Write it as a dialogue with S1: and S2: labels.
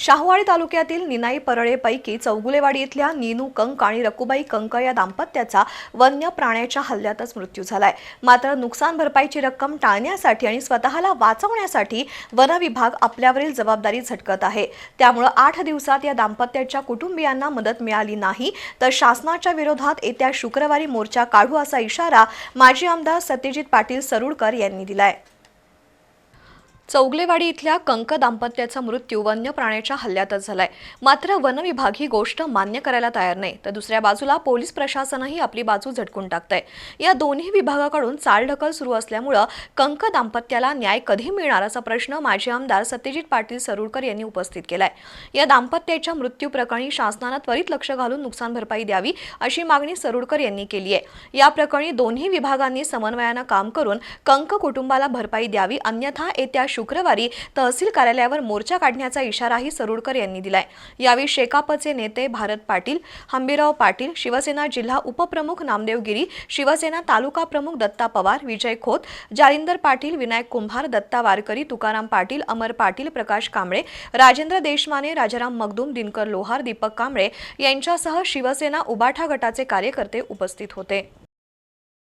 S1: शाहूवाडी तालुक्यातील निनाई परळेपैकी चौगुलेवाडी इथल्या नीनू कंक आणि रकुबाई कंक या दाम्पत्याचा वन्य प्राण्याच्या हल्ल्यातच मृत्यू झालाय. मात्र नुकसान भरपाईची रक्कम टाळण्यासाठी आणि स्वतःला वाचवण्यासाठी वन विभाग आपल्यावरील जबाबदारी झटकत आहे. त्यामुळं आठ दिवसात या दाम्पत्याच्या कुटुंबियांना मदत मिळाली नाही तर शासनाच्या विरोधात येत्या शुक्रवारी मोर्चा काढू असा इशारा माजी आमदार सत्यजित पाटील सरुडकर यांनी दिलाय. चौगलेवाडी इथल्या कंक दाम्पत्याचा मृत्यू वन्य प्राण्याच्या हल्ल्यातच झालाय. मात्र वन विभाग ही गोष्ट मान्य करायला तयार नाही. तर दुसऱ्या बाजूला पोलीस प्रशासनही आपली बाजू झटकून टाकतंय. या दोन्ही विभागाकडून चालढकल सुरू असल्यामुळं कंक दाम्पत्याला न्याय कधी मिळणार असा प्रश्न माजी आमदार सत्यजित पाटील सरुडकर यांनी उपस्थित केलाय. या दाम्पत्याच्या मृत्यू प्रकरणी शासनानं त्वरित लक्ष घालून नुकसान भरपाई द्यावी अशी मागणी सरुडकर यांनी केली आहे या प्रकरणी दोन्ही विभागांनी समन्वयानं काम करून कंक कुटुंबाला भरपाई द्यावी अन्यथा येत्या शुक्रवारी तहसील कार्यालयावर मोर्चा काढण्याचा इशाराही सरुडकर यांनी दिलाय. यावेळी शेकापचे नेते भारत पाटील हंबीराव पाटील शिवसेना जिल्हा उपप्रमुख नामदेव गिरी शिवसेना तालुका प्रमुख दत्ता पवार विजय खोत जालिंदर पाटील विनायक कुंभार दत्ता वारकरी तुकाराम पाटील अमर पाटील प्रकाश कांबळे राजेंद्र देशमाने राजाराम मगदूम दिनकर लोहार दीपक कांबळे यांच्यासह शिवसेना उबाठा गटाचे कार्यकर्ते उपस्थित होते.